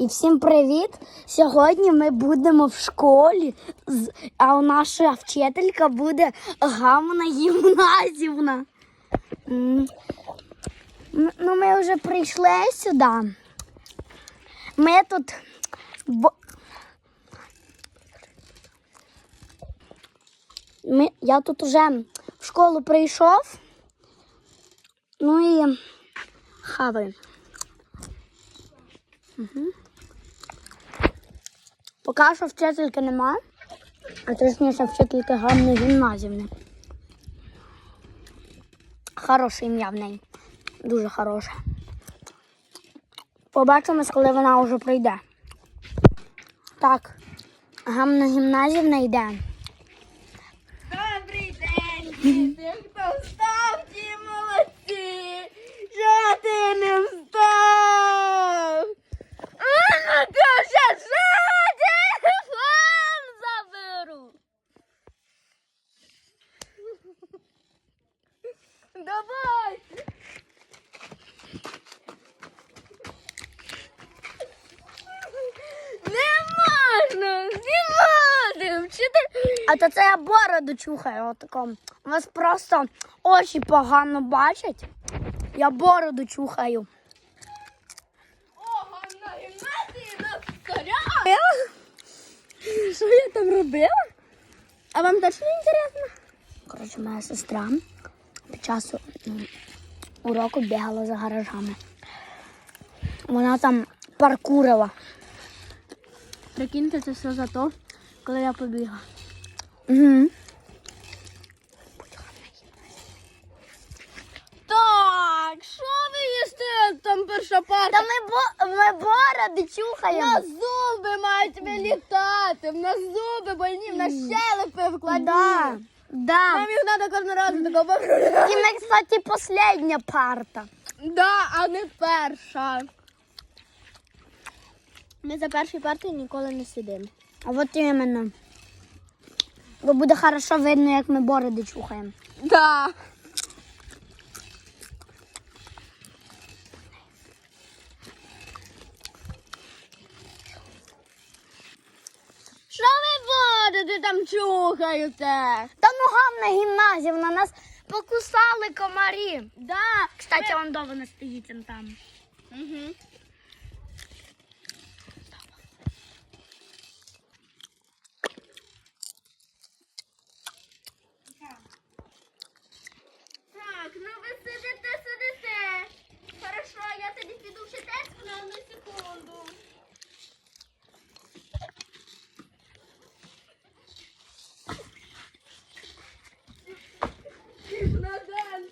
І всім привіт! Сьогодні ми будемо в школі, а у наша вчителька буде Гамна Гімназівна. Ну, ми вже прийшли сюди. Ми тут. Ми, я тут уже в школу прийшов. Ну і хаваю. Поки що вчительки нема, а точніше вчительки Ганни Гімназівни. Хороше ім'я в неї. Дуже хороше. Побачимось, коли вона вже прийде. Так, Ганна Гімназівна йде. Добрий день! Хто встав, ті молодці! Що ти не встав? А ну ти вже що? Телефон заберу! Давай! Не можна! Не можна! Вчитель А то це я бороду чухаю. Отако. У вас просто очі погано бачать. Я бороду чухаю. Ого, на гімназії нас. Що я там робила? А вам точно інтересно? Коротше, моя сестра під час уроку бігала за гаражами. Вона там паркурила. Прикиньте, це все за то, коли я побігла. Угу. Так, що ви їсте там перша парта? Та ми, бо, ми бороди чухаємо. зуби мають вилітати, в нас зуби больні, в нас щелепи вкладні. Да, да. Нам їх треба каждый раз такого поправляти. І ми, кстати, последня парта. Да, а не перша. Ми за першою партою ніколи не сидимо. А от іменно. Бо буде хорошо видно, як ми бороди чухаємо. Да. Що ви будете там чухаються? Та ну гавна гімназівна, нас покусали комарі. Да. Кстати, он довго не стоїть там. Угу. Так, ну ви сидите, сидите. Хорошо, я тоді піду вчительську на одну секунду. Назад.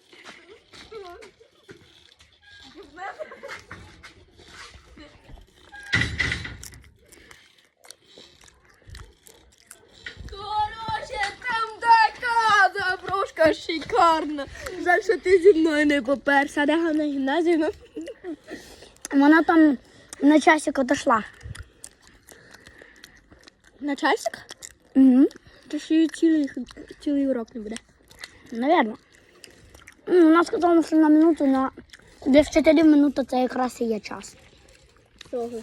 Короче, там така заброшка шикарна. За що ти зі мною не поперся? Де на гімназію? Ну? Вона там на часик отошла. На часик? Угу. Та ще й цілий, цілий урок не буде. Наверно. М, Вона сказала, що на минуту, на для вчителів минута це якраз і є час. Того.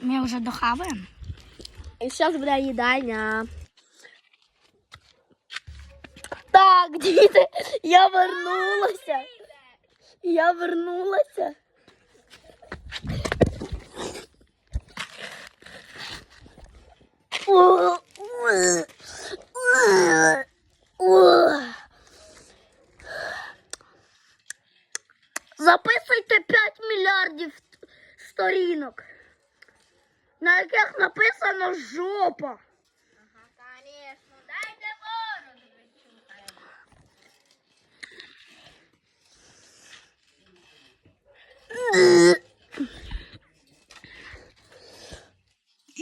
Ми вже дохаваємо. І зараз буде їдальня. Так, діти, я вернулася. Я вернулася. Записуйте 5 мільярдів сторінок, на яких написано жопа.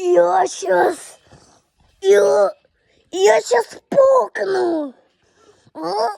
Я сейчас... Я... Я сейчас пукну. О,